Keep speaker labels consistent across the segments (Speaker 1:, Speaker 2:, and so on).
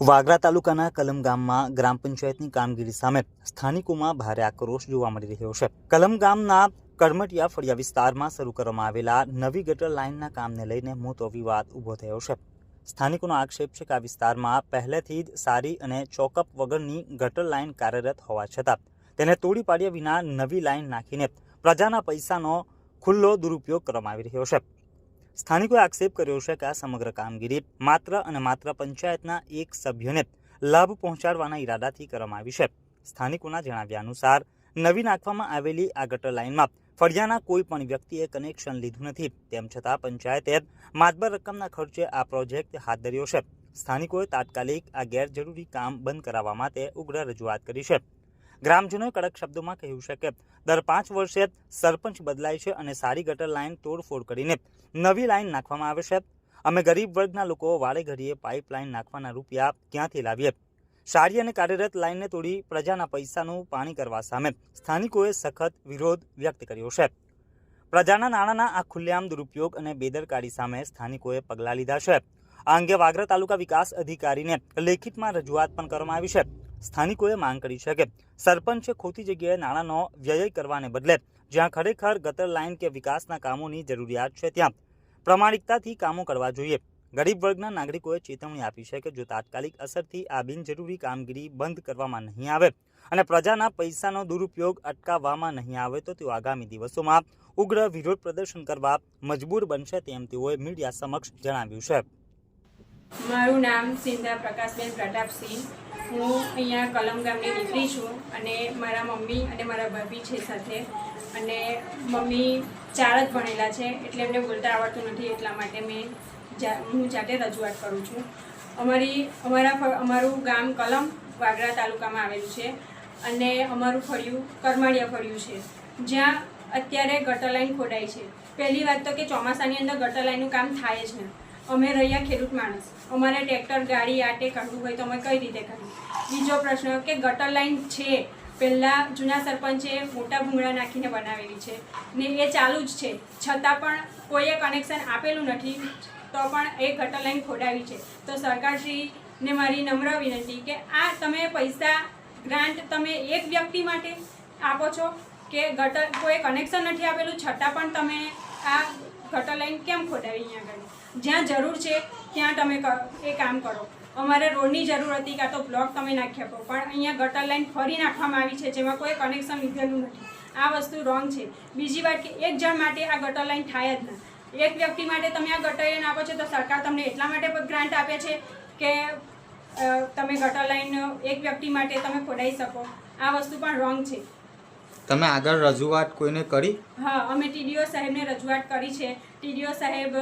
Speaker 1: વાગરા તાલુકાના કલમ ગામમાં ગ્રામ પંચાયતની કામગીરી સામે સ્થાનિકોમાં ભારે આક્રોશ જોવા મળી રહ્યો છે. કલમ ગામના કરમટિયા ફળિયા વિસ્તારમાં શરૂ કરવામાં આવેલા નવી ગટર લાઇનના કામને લઈને મોટો વિવાદ ઊભો થયો છે. સ્થાનિકોનો આક્ષેપ છે કે આ વિસ્તારમાં પહેલેથી જ સારી અને ચોકઅપ વગરની ગટર લાઇન કાર્યરત હોવા છતાં તેને તોડી પાડ્યા વિના નવી લાઇન નાખીને પ્રજાના પૈસાનો ખુલ્લો દુરુપયોગ કરવામાં આવી રહ્યો છે. સ્થાનિકોએ આક્ષેપ કર્યો છે કે આ સમગ્ર કામગીરી માત્ર અને માત્ર પંચાયતના એક સભ્યને લાભ પહોંચાડવાના ઈરાદાથી કરવામાં આવી છે. સ્થાનિકોના જણાવ્યા અનુસાર, નવી નાખવામાં આવેલી આ ગટર લાઇનમાં ફળિયાના કોઈ પણ વ્યક્તિએ કનેક્શન લીધું નથી. તેમ છતાં પંચાયતે માતબર રકમના ખર્ચે આ પ્રોજેક્ટ હાથ ધર્યો છે. સ્થાનિકોએ તાત્કાલિક આ ગેરજરૂરી કામ બંધ કરાવવા માટે ઉગ્ર રજૂઆત કરી છે. ગ્રામજનોએ કડક શબ્દોમાં કહ્યું છે કે દર પાંચ વર્ષે સરપંચ બદલાય છે અને સારી ગટર લાઇન તોડફોડ કરીને નવી લાઇન નાખવામાં આવે છે. અમે ગરીબ વર્ગના લોકો વાળે ઘડીએ પાઇપ લાઇન નાખવાના રૂપિયા ક્યાંથી લાવીએ? સારી અને કાર્યરત લાઇનને તોડી પ્રજાના પૈસાનું પાણી કરવા સામે સ્થાનિકોએ સખત વિરોધ વ્યક્ત કર્યો છે. પ્રજાના નાણાંના આ ખુલ્લેઆમ દુરુપયોગ અને બેદરકારી સામે સ્થાનિકોએ પગલાં લીધા છે. આ અંગે વાગરા તાલુકા વિકાસ અધિકારીને લેખિતમાં રજૂઆત પણ કરવામાં આવી છે. સ્થાનિકોએ માંગ કરી છે કે સરપંચે ખોટી જગ્યાએ નાણાંનો વ્યય કરવાને બદલે જ્યાં ખરેખર ગટર લાઇન કે વિકાસના કામોની જરૂરિયાત છે ત્યાં પ્રમાણિકતાથી કામો કરવા જોઈએ. ગરીબ વર્ગના નાગરિકોએ ચેતવણી આપી છે કે જો તાત્કાલિક અસરથી આ બિનજરૂરી કામગીરી બંધ કરવામાં નહીં આવે અને પ્રજાના પૈસાનો દુરુપયોગ અટકાવવામાં નહીં આવે તો તેઓ આગામી દિવસોમાં ઉગ્ર વિરોધ પ્રદર્શન કરવા મજબૂર બનશે તેમ તેઓએ મીડિયા સમક્ષ જણાવ્યું છે.
Speaker 2: મારું નામ સિંધા પ્રકાશબેન પ્રતાપસિંહ. હું અહીંયા કલમ ગામની દીકરી છું અને મારા મમ્મી અને મારા ભાભી છે સાથે. અને મમ્મી ચાર જ ભણેલા છે, એટલે એમને બોલતા આવડતું નથી, એટલા માટે મેં હું જાતે રજૂઆત કરું છું. અમારી, અમારા અમારું ગામ કલમ, વાગરા તાલુકામાં આવેલું છે. અને અમારું ફળિયું કરમાળિયા ફળિયું છે. જ્યાં અત્યારે ગટર લાઈન ખોડાઈ છે. પહેલી વાત તો કે ચોમાસાની અંદર ગટર લાઈનનું કામ થાય જ ને. અમે રહ્યા ખેડૂત માણસ. અમારે ટ્રેક્ટર, ગાડી આટે કરવું હોય તો અમે કઈ રીતે કરીએ? બીજો પ્રશ્ન કે ગટર લાઈન છે. પહેલાં જૂના સરપંચે મોટા ભૂંગળા નાખીને બનાવેલી છે ને એ ચાલુ જ છે. છતાં પણ કોઈએ કનેક્શન આપેલું નથી, તો પણ એ ગટર લાઈન ખોડાવી છે. તો સરકારશ્રીને મારી નમ્ર વિનંતી કે આ તમે પૈસા ગ્રાન્ટ તમે એક વ્યક્તિ માટે આપો છો કે ગટર કોઈ કનેક્શન નથી આપેલું, છતાં પણ તમે આ ગટર લાઈન કેમ ખોટાવી અહીંયા આગળ જ્યાં જરૂર છે, ત્યાં તમે એ કામ કરો. અમારે રોડની જરૂર હતી કાં તો બ્લોક તમે નાખી આપો, પણ અહીંયા ગટર લાઈન ફરી નાખવામાં આવી છે, જેમાં કોઈ કનેક્શન લીધેલું નથી. આ વસ્તુ રોંગ છે. બીજી વાત કે એક જણ માટે આ ગટર લાઈન થાય જ ના. એક વ્યક્તિ માટે તમે આ ગટર લાઈન આપો છો, તો સરકાર તમને એટલા માટે ગ્રાન્ટ આપે છે કે તમે ગટર લાઈન એક વ્યક્તિ માટે તમે ખોડાવી શકો. આ વસ્તુ પણ રોંગ છે.
Speaker 3: તમે આગળ રજૂઆત કોઈને કરી?
Speaker 2: હા, અમે ટીડીઓ સાહેબને રજૂઆત કરી છે. ટીડીઓ સાહેબ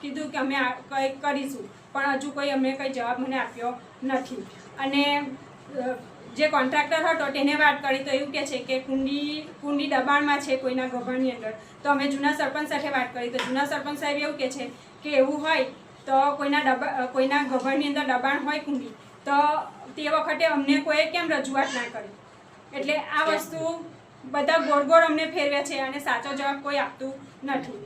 Speaker 2: કીધું કે અમે કંઈક કરીશું, પણ હજુ કોઈ અમને કંઈ જવાબ મને આપ્યો નથી. અને જે કોન્ટ્રાક્ટર હતો તેને વાત કરી તો એવું કહે છે કે કુંડી કુંડી દબાણમાં છે કોઈના ગભાણની અંદર. તો અમે જૂના સરપંચ સાથે વાત કરી. તો જૂના સરપંચ સાહેબ એવું કહે છે કે એવું હોય તો કોઈના ડબા કોઈના ગભાણની અંદર દબાણ હોય કુંડી, તો તે વખતે અમને કોઈ કેમ રજૂઆત ના કરી? એટલે આ વસ્તુ બધા ગોળ ગોળ અમને ફેરવે છે અને સાચો જવાબ કોઈ આપતું નથી.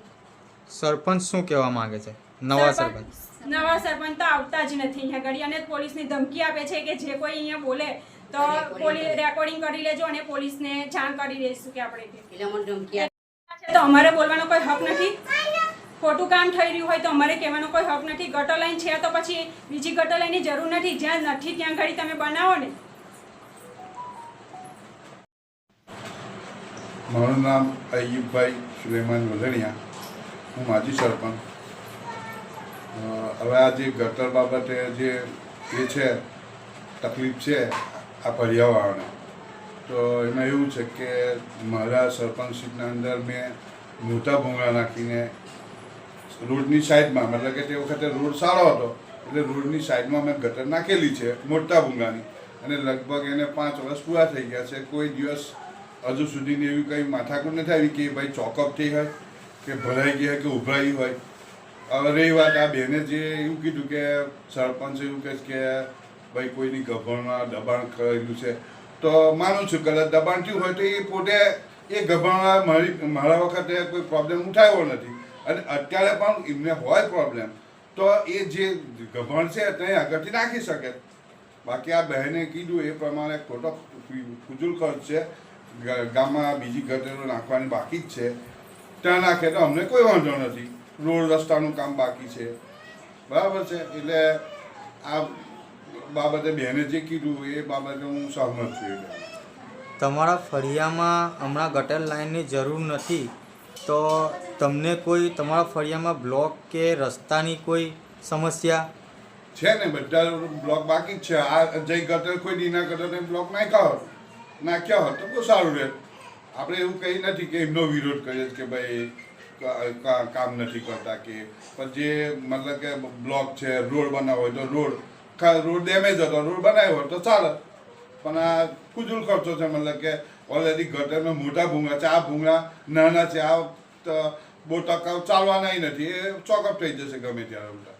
Speaker 3: સરપંચ શું કહેવા માંગે છે? નવા સરપંચ
Speaker 2: નવા સરપંચ તો આવતા જ નથી અહીંયા ઘડી અને પોલીસની ધમકી આપે છે કે જે કોઈ અહીંયા બોલે તો પોલીસ રેકોર્ડિંગ કરી લેજો અને પોલીસને જાણ કરી દઈશું કે આપણે કે.
Speaker 4: એટલે મને ધમકી આપી.
Speaker 2: તો અમારે બોલવાનો કોઈ હક નથી? ખોટું કામ થઈ રહ્યું હોય તો અમારે કહેવાનો કોઈ હક નથી? ગટર લાઈન છે તો પછી બીજી ગટર લાઈનની જરૂર નથી? જ્યાં નથી ત્યાં ઘડી તમે બનાવો ને.
Speaker 5: મારું નામ અયુબભાઈ સુલેમાન વધણિયા હું માજી સરપંચ. હવે આ જે ગટર બાબતે જે એ છે, તકલીફ છે, આ પર્યાવરણને. તો એમાં એવું છે કે મારા સરપંચ સીટના અંદર મેં મોટા ભૂંગળા નાખીને રોડની સાઈડમાં, મતલબ કે તે વખતે રોડ સારો હતો, એટલે રોડની સાઈડમાં મેં ગટર નાખેલી છે, મોટા ભૂંગાની અને લગભગ એને પાંચ વર્ષ પૂરા થઈ ગયા છે, કોઈ દિવસ હજુ સુધીની એવી કંઈ માથાકૂટ નથી આવી કે ભાઈ ચોકઅપ થઈ હોય, કે ભરાઈ ગઈ હોય કે ઉભરાઈ હોય. હવે રહી વાત આ બેને જે એવું કીધું કે સરપંચ એવું કહે કે ભાઈ કોઈની ગભણમાં દબાણ કરેલું છે. તો માનું છું કદાચ દબાણ થયું હોય તો એ પોતે એ ગભણમાં મારી, મારા વખતે કોઈ પ્રોબ્લેમ ઉઠાવ્યો નથી. અને અત્યારે પણ એમને હોય પ્રોબ્લેમ તો એ જે ગભણ છે ત્યાં આગળથી નાખી શકે. બાકી આ બહેને કીધું એ પ્રમાણે ખોટો ફૂજુલ ખર્ચ છે. ગામમાં બીજી ગટરો નાખવાની બાકી જ છે. ત્યાં નાખે તો અમને કોઈ વાંધો નથી. રોડ રસ્તાનું કામ બાકી છે. બરાબર છે? એટલે આ બાબતે બહેને જે કીધું એ બાબતે હું સહમત છું એટલે
Speaker 3: તમારા ફળિયામાં હમણાં ગટર લાઇનની જરૂર નથી તો તમને કોઈ તમારા ફળિયામાં બ્લોક કે રસ્તાની કોઈ સમસ્યા?
Speaker 5: છે ને બધા બ્લોક બાકી જ છે. આ જઈ ગટર કોઈ દીના ગટરને બ્લોક નાખ્યા નાખ્યા હોત તો બહુ સારું રહે. આપણે એવું કહી નથી કે એમનો વિરોધ કરીએ કે ભાઈ કામ નથી કરતા કે. પણ જે મતલબ કે બ્લોક છે, રોડ બનાવ્યો હોય તો રોડ રોડ ડેમેજ હતો, રોડ બનાવ્યો હોય તો ચાલે. પણ આ ફૂજુલ ખર્ચો છે મતલબ કે ઓલરેડી ગટરમાં મોટા ભૂંગળા છે, આ ભૂંગળા નાના છે, આ બહુ ટકાઉ ચાલવાના નથી. એ ચોકઅપ થઈ જશે ગમે ત્યારે ઉલટા.